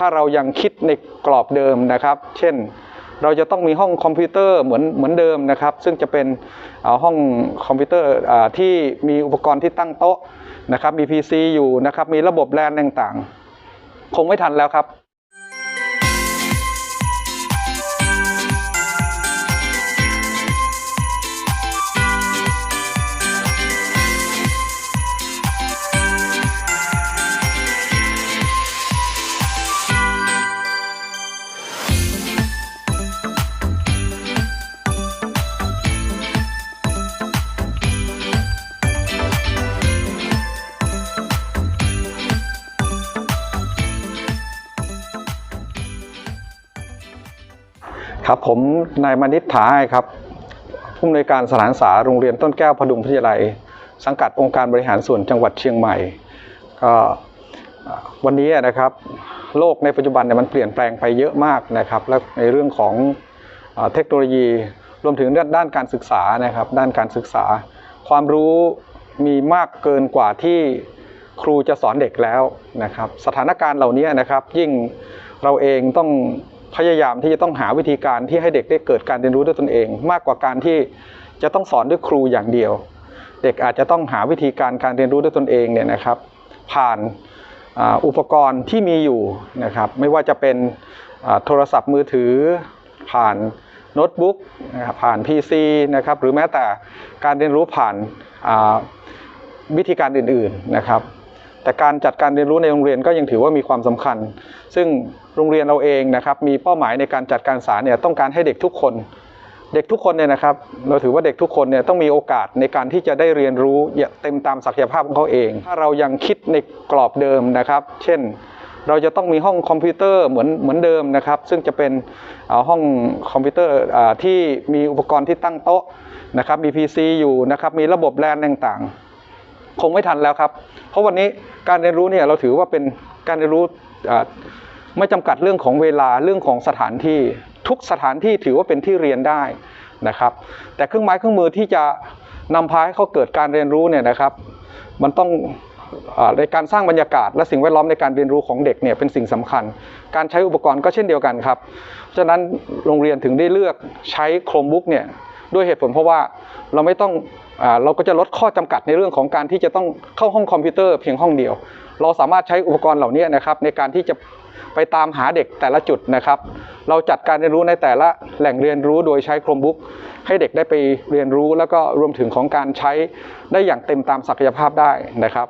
ถ้าเรายังคิดในกรอบเดิมนะครับ เช่นเราจะต้องมีห้องคอมพิวเตอร์เหมือนเหมือนเดิมนะครับ ซึ่งจะเป็นเอ่อห้องคอมพิวเตอร์ที่มีอุปกรณ์ที่ตั้งโต๊ะนะครับมี PC อยู่นะครับ มีระบบแลนต่างๆ คงไม่ทันแล้วครับ ครับผมนายมณิษฐาครับผู้อำนวยการสถานศึกษาโรงเรียนต้นแก้วพดุงพิทยาลัย สังกัดองค์การบริหารส่วนจังหวัดเชียงใหม่ก็วันนี้นะครับโลกในปัจจุบันเนี่ยมันเปลี่ยนแปลงไปเยอะมากนะครับและในเรื่องของเทคโนโลยีรวมถึงด้านการศึกษานะครับด้านการศึกษา ความรู้มีมากเกินกว่าที่ครูจะสอนเด็กแล้วนะครับสถานการณ์เหล่านี้นะครับยิ่งเราเองต้อง พยายามที่จะต้องหาวิธีการที่ให้เด็กได้เกิดการเรียนรู้ด้วยตนเอง มากกว่าการที่จะต้องสอนด้วยครูอย่างเดียว เด็กอาจจะต้องหาวิธีการการเรียนรู้ด้วยตนเองเนี่ยนะครับ ผ่านอ,อุปกรณ์ที่มีอยู่นะครับ ไม่ว่าจะเป็นโทรศัพท์มือถือ ผ่านโน้ตบุ๊กนะครับผ่าน PC นะครับหรือแม้แต่การเรียนรู้ผ่านวิธีการอื่นๆนะครับ แต่การจัดการเรียนรู้ในโรงเรียนก็ยังถือว่ามีความสำคัญ ซึ่งโรงเรียนเราเองนะครับมีเป้าหมายในการจัดการศึกษาเนี่ยต้องการให้เด็กทุกคน เด็กทุกคนเนี่ยนะครับ เราถือว่าเด็กทุกคนเนี่ยต้องมีโอกาสในการที่จะได้เรียนรู้เต็มตามศักยภาพของเขาเอง ถ้าเรายังคิดในกรอบเดิมนะครับ เช่นเราจะต้องมีห้องคอมพิวเตอร์เหมือนเหมือนเดิมนะครับ ซึ่งจะเป็นห้องคอมพิวเตอร์ที่มีอุปกรณ์ที่ตั้งโต๊ะนะครับมี PC อยู่นะครับมีระบบแลนต่างๆ คงไม่ทันแล้วครับ เพราะวันนี้การเรียนรู้เนี่ยเราถือว่าเป็นการเรียนรู้ไม่จำกัดเรื่องของเวลาเรื่องของสถานที่ทุกสถานที่ถือว่าเป็นที่เรียนได้นะครับ แต่เครื่องไม้เครื่องมือที่จะนำพาให้เขาเกิดการเรียนรู้เนี่ยนะครับ มันต้องอในการสร้างบรรยากาศ และสิ่งแวดล้อมในการเรียนรู้ของเด็กเนี่ยเป็นสิ่งสำคัญ การใช้อุปกรณ์ก็เช่นเดียวกันครับ ฉะนั้นโรงเรียนถึงได้เลือกใช้โครมบุ๊กเนี่ย ด้วยเหตุผลเพราะว่าเราไม่ต้องอเราก็จะลดข้อจำกัดในเรื่องของการที่จะต้องเข้าห้องคอมพิวเตอร์เพียงห้องเดียว เราสามารถใช้อุปกรณ์เหล่านี้นะครับในการที่จะไปตามหาเด็กแต่ละจุดนะครับ เราจัดการเรียนรู้ในแต่ละแหล่งเรียนรู้โดยใช้โครมบุ๊กให้เด็กได้ไปเรียนรู้แล้วก็รวมถึงของการใช้ได้อย่างเต็มตามศักยภาพได้นะครับ